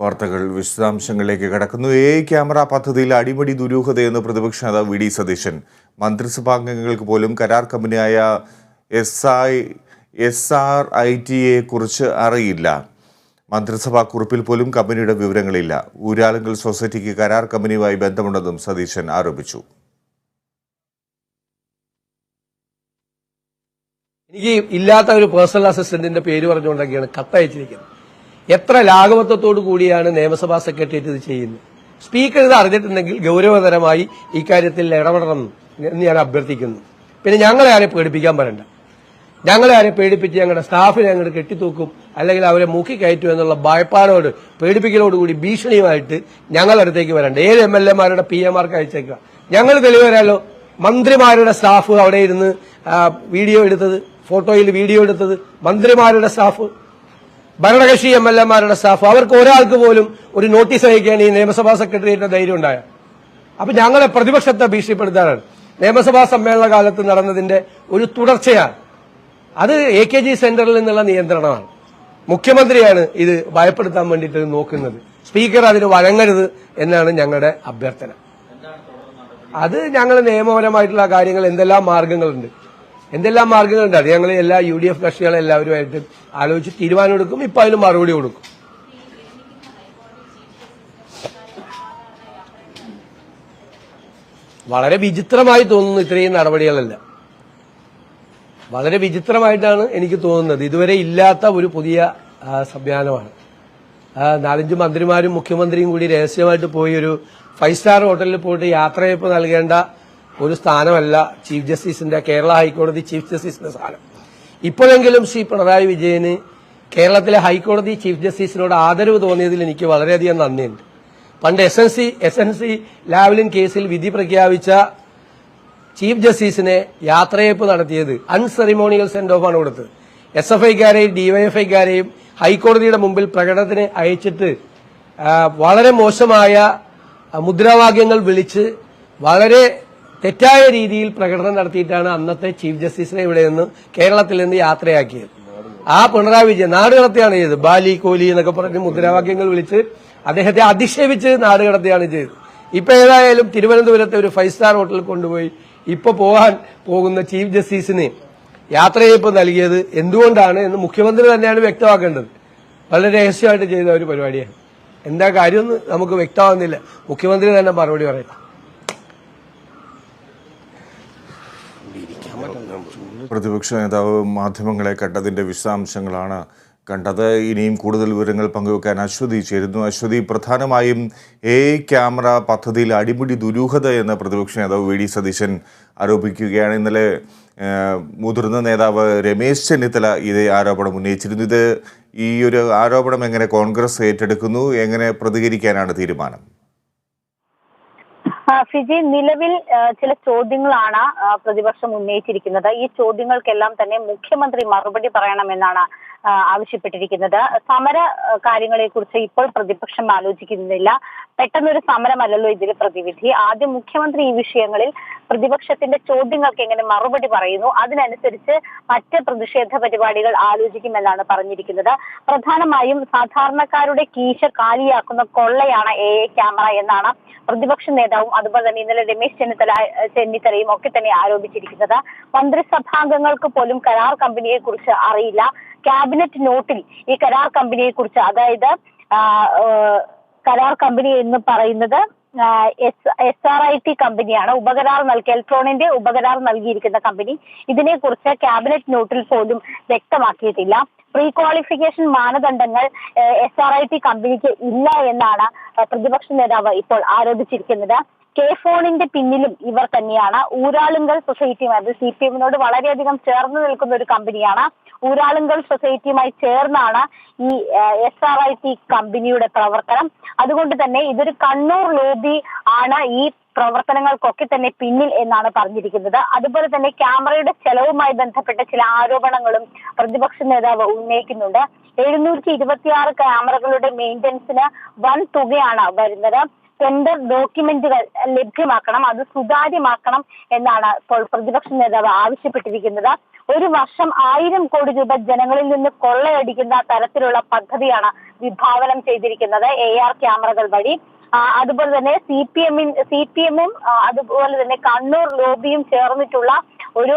വാർത്തകൾ വിശദാംശങ്ങളിലേക്ക് കടക്കുന്നു. എ ക്യാമറ പദ്ധതിയിൽ അടിമടി ദുരൂഹതയെന്ന് പ്രതിപക്ഷ നേതാവ് വി ഡി സതീശൻ. മന്ത്രിസഭാംഗങ്ങൾക്ക് പോലും കരാർ കമ്പനിയായ S I S R I ടിയെ കുറിച്ച് അറിയില്ല. മന്ത്രിസഭാ കുറിപ്പിൽ പോലും കമ്പനിയുടെ വിവരങ്ങളില്ല. ഊരാളുങ്കൽ സൊസൈറ്റിക്ക് കരാർ കമ്പനിയുമായി ബന്ധമുണ്ടെന്നും സതീശൻ ആരോപിച്ചു. എനിക്ക് ഇല്ലാത്ത ഒരു പേഴ്സണൽ അസിസ്റ്റന്റിന്റെ പേര് പറഞ്ഞുകൊണ്ടൊക്കെയാണ് കത്തയച്ചിരിക്കുന്നത്. എത്ര ലാഘവത്വത്തോടു കൂടിയാണ് നിയമസഭാ സെക്രട്ടേറിയറ്റ് ഇത് ചെയ്യുന്നത്? സ്പീക്കർ ഇത് അറിഞ്ഞിട്ടുണ്ടെങ്കിൽ ഗൗരവതരമായി ഇക്കാര്യത്തിൽ ഇടപെടണം എന്ന് ഞാൻ അഭ്യർത്ഥിക്കുന്നു. പിന്നെ ഞങ്ങളെ ആരെ പേടിപ്പിക്കാൻ പറയണ്ട ഞങ്ങളെ ആരെ പേടിപ്പിച്ച് ഞങ്ങളുടെ സ്റ്റാഫിനെ അങ്ങോട്ട് കെട്ടിത്തൂക്കും അല്ലെങ്കിൽ അവരെ മുക്കി കയറ്റും എന്നുള്ള ഭയപ്പാടോട് പേടിപ്പിക്കലോടുകൂടി ഭീഷണിയുമായിട്ട് ഞങ്ങളുടെ അടുത്തേക്ക് വരണ്ട. ഏത് എം എൽ എമാരുടെ പി എമാർക്ക് അയച്ചേക്കുക. ഞങ്ങൾ തെളിവരാലോ മന്ത്രിമാരുടെ സ്റ്റാഫ് അവിടെ ഇരുന്ന് വീഡിയോ എടുത്തത് ഫോട്ടോയിൽ വീഡിയോ എടുത്തത് മന്ത്രിമാരുടെ സ്റ്റാഫ് ഭരണകക്ഷി എം എൽ എമാരുടെ സ്റ്റാഫ് അവർക്ക് ഒരാൾക്ക് പോലും ഒരു നോട്ടീസ് അയക്കാൻ ഈ നിയമസഭാ സെക്രട്ടേറിയറ്റിന്റെ ധൈര്യം ഉണ്ടായ അപ്പൊ ഞങ്ങളെ പ്രതിപക്ഷത്തെ ഭീഷണിപ്പെടുത്താനാണ്. നിയമസഭാ സമ്മേളന കാലത്ത് നടന്നതിന്റെ ഒരു തുടർച്ചയാണ്. അത് എ കെ ജി സെന്ററിൽ നിന്നുള്ള നിയന്ത്രണമാണ്. മുഖ്യമന്ത്രിയാണ് ഇത് ഭയപ്പെടുത്താൻ വേണ്ടിയിട്ട് നോക്കുന്നത്. സ്പീക്കർ അതിന് വഴങ്ങരുത് എന്നാണ് ഞങ്ങളുടെ അഭ്യർത്ഥന. അത് ഞങ്ങൾ നിയമപരമായിട്ടുള്ള കാര്യങ്ങൾ എന്തെല്ലാം മാർഗങ്ങളുണ്ട്. എന്തെല്ലാം മാർഗങ്ങളുണ്ട്? അത് ഞങ്ങൾ എല്ലാ യു ഡി എഫ് കക്ഷികളെല്ലാവരുമായിട്ട് ആലോചിച്ച് തീരുമാനം എടുക്കും. ഇപ്പൊ അതിന് മറുപടി കൊടുക്കും. വളരെ വിചിത്രമായി തോന്നുന്നു ഇത്രയും നടപടികളല്ല. വളരെ വിചിത്രമായിട്ടാണ് എനിക്ക് തോന്നുന്നത്. ഇതുവരെ ഇല്ലാത്ത ഒരു പുതിയ സംവിധാനമാണ്. നാലഞ്ച് മന്ത്രിമാരും മുഖ്യമന്ത്രിയും കൂടി രഹസ്യമായിട്ട് പോയി ഒരു ഫൈവ് സ്റ്റാർ ഹോട്ടലിൽ പോയിട്ട് യാത്രയപ്പ് നൽകേണ്ട ഒരു സ്ഥാനമല്ല ചീഫ് ജസ്റ്റിസിന്റെ കേരള ഹൈക്കോടതി ചീഫ് ജസ്റ്റിസിന്റെ സ്ഥാനം. ഇപ്പോഴെങ്കിലും ശ്രീ പിണറായി വിജയന് കേരളത്തിലെ ഹൈക്കോടതി ചീഫ് ജസ്റ്റിസിനോട് ആദരവ് തോന്നിയതിൽ എനിക്ക് വളരെയധികം നന്ദിയുണ്ട്. പണ്ട് S N C S N C Lavalin കേസിൽ വിധി പ്രഖ്യാപിച്ച ചീഫ് ജസ്റ്റിസിനെ യാത്രയപ്പ് നടത്തിയത് അൺസെറിമോണിയൽ സെന്റ് ഓഫ് ആണ് കൊടുത്തത് എസ് എഫ് ഐക്കാരെയും ഡിവൈഎഫ്ഐക്കാരെയും ഹൈക്കോടതിയുടെ മുമ്പിൽ പ്രകടനത്തിന് അയച്ചിട്ട് വളരെ മോശമായ മുദ്രാവാക്യങ്ങൾ വിളിച്ച് വളരെ തെറ്റായ രീതിയിൽ പ്രകടനം നടത്തിയിട്ടാണ് അന്നത്തെ ചീഫ് ജസ്റ്റിസിനെ ഇവിടെ നിന്ന് കേരളത്തിൽ നിന്ന് യാത്രയാക്കിയത്. ആ പിണറായി വിജയൻ നാട് കടത്തിയാണ് ചെയ്തത്. ബാലി കോലി എന്നൊക്കെ പറഞ്ഞ് മുദ്രാവാക്യങ്ങൾ വിളിച്ച് അദ്ദേഹത്തെ അധിക്ഷേപിച്ച് നാട് കടത്തിയാണ് ചെയ്തത്. ഇപ്പൊ ഏതായാലും തിരുവനന്തപുരത്തെ ഒരു ഫൈവ് സ്റ്റാർ ഹോട്ടലിൽ കൊണ്ടുപോയി ഇപ്പൊ പോകാൻ പോകുന്ന ചീഫ് ജസ്റ്റിസിന് യാത്രയയപ്പ് നൽകിയത് എന്തുകൊണ്ടാണ് എന്ന് മുഖ്യമന്ത്രി തന്നെയാണ് വ്യക്തമാക്കേണ്ടത്. വളരെ രഹസ്യമായിട്ട് ചെയ്ത ഒരു പരിപാടിയാണ്. എന്താ കാര്യമൊന്നും നമുക്ക് വ്യക്തമാകുന്നില്ല. മുഖ്യമന്ത്രി തന്നെ മറുപടി പറയട്ടെ. പ്രതിപക്ഷ നേതാവ് മാധ്യമങ്ങളെ കണ്ടതിന്റെ വിശദാംശങ്ങളാണ് കണ്ടത്. ഇനിയും കൂടുതൽ വിവരങ്ങൾ പങ്കുവെക്കാൻ അശ്വതി ചേരുന്നു. അശ്വതി പ്രധാനമായും എ ക്യാമറ പദ്ധതിയിൽ അടിമുടി ദുരൂഹത എന്ന് പ്രതിപക്ഷ നേതാവ് വി ഡി സതീശൻ ആരോപിക്കുകയാണ്. ഇന്നലെ മുതിർന്ന നേതാവ് രമേശ് ചെന്നിത്തല ഇതേ ആരോപണം ഉന്നയിച്ചിരുന്നു. ഇത് ഈ ഒരു ആരോപണം എങ്ങനെ കോൺഗ്രസ് ഏറ്റെടുക്കുന്നു? എങ്ങനെ പ്രതികരിക്കാനാണ് തീരുമാനം? ഫിജി നിലവിൽ ചില ചോദ്യങ്ങളാണ് പ്രതിപക്ഷം ഉന്നയിച്ചിരിക്കുന്നത്. ഈ ചോദ്യങ്ങൾക്കെല്ലാം തന്നെ മുഖ്യമന്ത്രി മറുപടി പറയണമെന്നാണ് ആവശ്യപ്പെട്ടിരിക്കുന്നത്. സമര കാര്യങ്ങളെ കുറിച്ച് ഇപ്പോൾ പ്രതിപക്ഷം ആലോചിക്കുന്നില്ല. പെട്ടെന്നൊരു സമരമല്ലല്ലോ ഇതിന് പ്രതിവിധി. ആദ്യം മുഖ്യമന്ത്രി ഈ വിഷയങ്ങളിൽ പ്രതിപക്ഷത്തിന്റെ ചോദ്യങ്ങൾക്ക് എങ്ങനെ മറുപടി പറയുന്നു? അതിനനുസരിച്ച് മറ്റ് പ്രതിഷേധ പരിപാടികൾ ആലോചിക്കുമെന്നാണ് പറഞ്ഞിരിക്കുന്നത്. പ്രധാനമായും സാധാരണക്കാരുടെ കീശ കാലിയാക്കുന്ന കൊള്ളയാണ് എ എ ക്യാമറ എന്നാണ് പ്രതിപക്ഷ നേതാവും അതുപോലെ തന്നെ ഇന്നലെ രമേശ് ചെന്നിത്തല ചെന്നിത്തലയും ഒക്കെ തന്നെ ആരോപിച്ചിരിക്കുന്നത്. മന്ത്രിസഭാംഗങ്ങൾക്ക് പോലും കരാർ കമ്പനിയെ കുറിച്ച് അറിയില്ല ക്യാബിനറ്റ് നോട്ടിൽ ഈ കരാർ കമ്പനിയെ കുറിച്ച് അതായത് കരാർ കമ്പനി എന്ന് പറയുന്നത് എസ് ആർ ഐ ടി കമ്പനിയാണ് ഉപകരാർ നൽകി ഇലക്ട്രോണിന്റെ ഉപകരാർ നൽകിയിരിക്കുന്ന കമ്പനി ഇതിനെ കുറിച്ച് ക്യാബിനറ്റ് നോട്ടിൽ പോലും വ്യക്തമാക്കിയിട്ടില്ല. പ്രീ ക്വാളിഫിക്കേഷൻ മാനദണ്ഡങ്ങൾ എസ് ആർ ഐ ടി കമ്പനിക്ക് ഇല്ല എന്നാണ് പ്രതിപക്ഷ നേതാവ് ഇപ്പോൾ ആരോപിച്ചിരിക്കുന്നത്. കെ ഫോണിന്റെ പിന്നിലും ഇവർ തന്നെയാണ്. ഊരാളുങ്കൽ സൊസൈറ്റിയുമായി അത് സി പി എമ്മിനോട് വളരെയധികം ചേർന്ന് നിൽക്കുന്ന ഒരു കമ്പനിയാണ്. ഊരാളുങ്കൽ സൊസൈറ്റിയുമായി ചേർന്നാണ് ഈ എസ് ആർ ഐ ടി കമ്പനിയുടെ പ്രവർത്തനം. അതുകൊണ്ട് തന്നെ ഇതൊരു കണ്ണൂർ ലോബി ആണ് ഈ പ്രവർത്തനങ്ങൾക്കൊക്കെ തന്നെ പിന്നിൽ എന്നാണ് പറഞ്ഞിരിക്കുന്നത്. അതുപോലെ തന്നെ ക്യാമറയുടെ ചെലവുമായി ബന്ധപ്പെട്ട ചില ആരോപണങ്ങളും പ്രതിപക്ഷ നേതാവ് ഉന്നയിക്കുന്നുണ്ട്. എഴുന്നൂറ്റി ഇരുപത്തിയാറ് ക്യാമറകളുടെ മെയിന്റനൻസിന് വൻ തുകയാണ് വരുന്നത്. ടെൻഡർ ഡോക്യുമെന്റുകൾ ലഭ്യമാക്കണം അത് സുതാര്യമാക്കണം എന്നാണ് ഇപ്പോൾ പ്രതിപക്ഷ നേതാവ് ആവശ്യപ്പെട്ടിരിക്കുന്നത്. ഒരു വർഷം ആയിരം കോടി രൂപ ജനങ്ങളിൽ നിന്ന് കൊള്ളയടിക്കുന്ന തരത്തിലുള്ള പദ്ധതിയാണ് വിഭാവനം ചെയ്തിരിക്കുന്നത് എ ആർ ക്യാമറകൾ വഴി. അതുപോലെ തന്നെ സി പി എമ്മിൻ സി പി എമ്മും അതുപോലെ തന്നെ കണ്ണൂർ ലോബിയും ചേർന്നിട്ടുള്ള ഒരു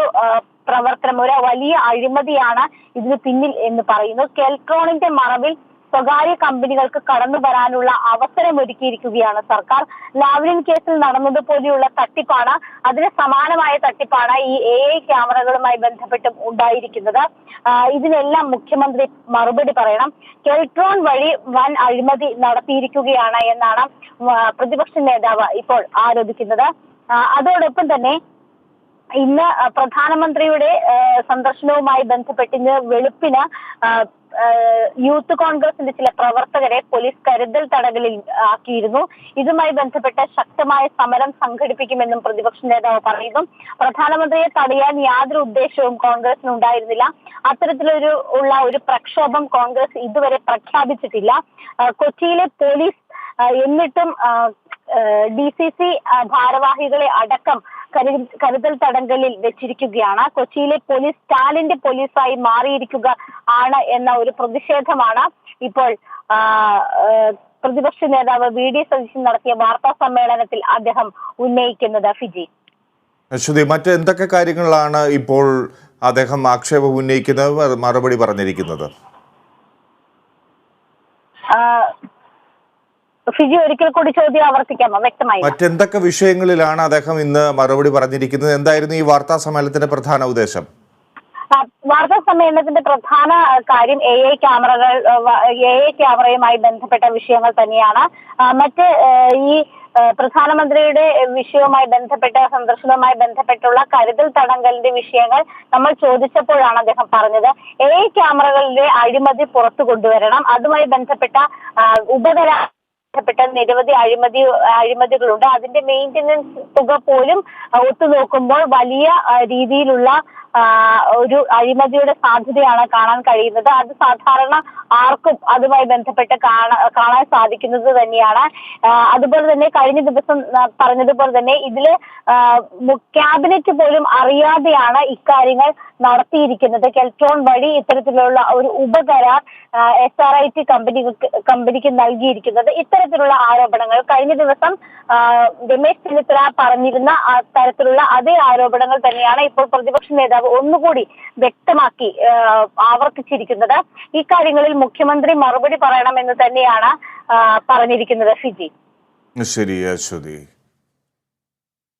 പ്രവർത്തനം ഒരു വലിയ അഴിമതിയാണ് ഇതിന് പിന്നിൽ എന്ന് പറയുന്നു. കെൽട്രോണിന്റെ മറവിൽ സ്വകാര്യ കമ്പനികൾക്ക് കടന്നു വരാനുള്ള അവസരം ഒരുക്കിയിരിക്കുകയാണ് സർക്കാർ. ലാവ്ലിൻ കേസിൽ നടന്നതുപോലെയുള്ള തട്ടിപ്പാണ്. അതിന് സമാനമായ തട്ടിപ്പാണ് ഈ എ ഐ ക്യാമറകളുമായി ബന്ധപ്പെട്ടും ഉണ്ടായിരിക്കുന്നത്. ഇതിനെല്ലാം മുഖ്യമന്ത്രി മറുപടി പറയണം. കെൽട്രോൺ വഴി വൻ അഴിമതി നടത്തിയിരിക്കുകയാണ് എന്നാണ് പ്രതിപക്ഷ നേതാവ് ഇപ്പോൾ ആരോപിക്കുന്നത്. അതോടൊപ്പം തന്നെ ഇന്ന് പ്രധാനമന്ത്രിയുടെ സന്ദർശനവുമായി ബന്ധപ്പെട്ട് ഇന്ന് വെളുപ്പിന് യൂത്ത് കോൺഗ്രസിന്റെ ചില പ്രവർത്തകരെ പോലീസ് കരുതൽ തടങ്കലിൽ ആക്കിയിരുന്നു. ഇതുമായി ബന്ധപ്പെട്ട് ശക്തമായ സമരം സംഘടിപ്പിക്കുമെന്നും പ്രതിപക്ഷ നേതാവ് പറയുന്നു. പ്രധാനമന്ത്രിയെ തടയാൻ യാതൊരു ഉദ്ദേശവും കോൺഗ്രസിന് ഉണ്ടായിരുന്നില്ല. അത്തരത്തിലൊരു ഉള്ള ഒരു പ്രക്ഷോഭം കോൺഗ്രസ് ഇതുവരെ പ്രഖ്യാപിച്ചിട്ടില്ല. കൊച്ചിയിലെ പോലീസ് എന്നിട്ടും ഡി സി സി ഭാരവാഹികളെ അടക്കം കരുതൽ തടങ്കലിൽ വെച്ചിരിക്കുകയാണ്. കൊച്ചിയിലെ പോലീസ് സ്റ്റാലിന്റെ പോലീസായി മാറിയിരിക്കുക ആണ് എന്ന ഒരു പ്രതിഷേധമാണ് ഇപ്പോൾ പ്രതിപക്ഷ നേതാവ് വി ഡി സതീശൻ നടത്തിയ വാർത്താ സമ്മേളനത്തിൽ അദ്ദേഹം ഉന്നയിക്കുന്നത്. ഫിജി. അശ്വതി മറ്റ് എന്തൊക്കെ കാര്യങ്ങളാണ് ഇപ്പോൾ അദ്ദേഹം ആക്ഷേപം ഉന്നയിക്കുന്നത്? മറുപടി പറഞ്ഞിരിക്കുന്നത്. ഫിജി ഒരിക്കൽ കൂടി ചോദ്യം ആവർത്തിക്കാമോ? വ്യക്തമായി? മറ്റെന്തൊക്കെ വിഷയങ്ങളിലാണ് അദ്ദേഹം ഇന്ന് മറുപടി പറഞ്ഞിരിക്കുന്നത്? എന്തായിരുന്നു ഈ വാർത്താ സമ്മേളനത്തിന്റെ പ്രധാന ഉദ്ദേശം? വാർത്താ സമ്മേളനത്തിന്റെ പ്രധാന കാര്യം എ ഐ ക്യാമറകൾ എ ഐ ക്യാമറയുമായി ബന്ധപ്പെട്ട വിഷയങ്ങൾ തന്നെയാണ്. മറ്റ് ഈ പ്രധാനമന്ത്രിയുടെ വിഷയവുമായി ബന്ധപ്പെട്ട സന്ദർശനവുമായി ബന്ധപ്പെട്ടുള്ള കരുതൽ തടങ്കലിന്റെ വിഷയങ്ങൾ നമ്മൾ ചോദിച്ചപ്പോഴാണ് അദ്ദേഹം പറഞ്ഞത്. എ ഐ ക്യാമറകളിലെ അഴിമതി പുറത്തു കൊണ്ടുവരണം. അതുമായി ബന്ധപ്പെട്ട ഉപകര ബന്ധപ്പെട്ട നിരവധി അഴിമതി അഴിമതികളുണ്ട്. അതിന്റെ മെയിന്റനൻസ് തുക പോലും ഒത്തുനോക്കുമ്പോൾ വലിയ രീതിയിലുള്ള ഒരു അഴിമതിയുടെ സാധ്യതയാണ് കാണാൻ കഴിയുന്നത്. അത് സാധാരണ ആർക്കും അതുമായി ബന്ധപ്പെട്ട് കാണാ കാണാൻ സാധിക്കുന്നത് തന്നെയാണ്. അതുപോലെ തന്നെ കഴിഞ്ഞ ദിവസം പറഞ്ഞതുപോലെ തന്നെ ഇതിൽ ക്യാബിനറ്റ് പോലും അറിയാതെയാണ് ഇക്കാര്യങ്ങൾ നടത്തിയിരിക്കുന്നത്. കെൽട്രോൺ വഴി ഇത്തരത്തിലുള്ള ഒരു ഉപകരാർ എസ് ആർ ഐ ടി കമ്പനിക്ക് കമ്പനിക്ക് നൽകിയിരിക്കുന്നത്. ഇത്തരത്തിലുള്ള ആരോപണങ്ങൾ കഴിഞ്ഞ ദിവസം രമേശ് ചെന്നിത്തല പറഞ്ഞിരുന്ന തരത്തിലുള്ള അതേ ആരോപണങ്ങൾ തന്നെയാണ് ഇപ്പോൾ പ്രതിപക്ഷ നേതാവ് ഒന്നുകൂടി വ്യക്തമാക്കി ആവർത്തിച്ചിരിക്കുന്നത്. ഇക്കാര്യങ്ങളിൽ മുഖ്യമന്ത്രി മറുപടി പറയണമെന്ന് തന്നെയാണ് പറഞ്ഞിരിക്കുന്നത്. ഫിജി. ശരി അശ്വതി.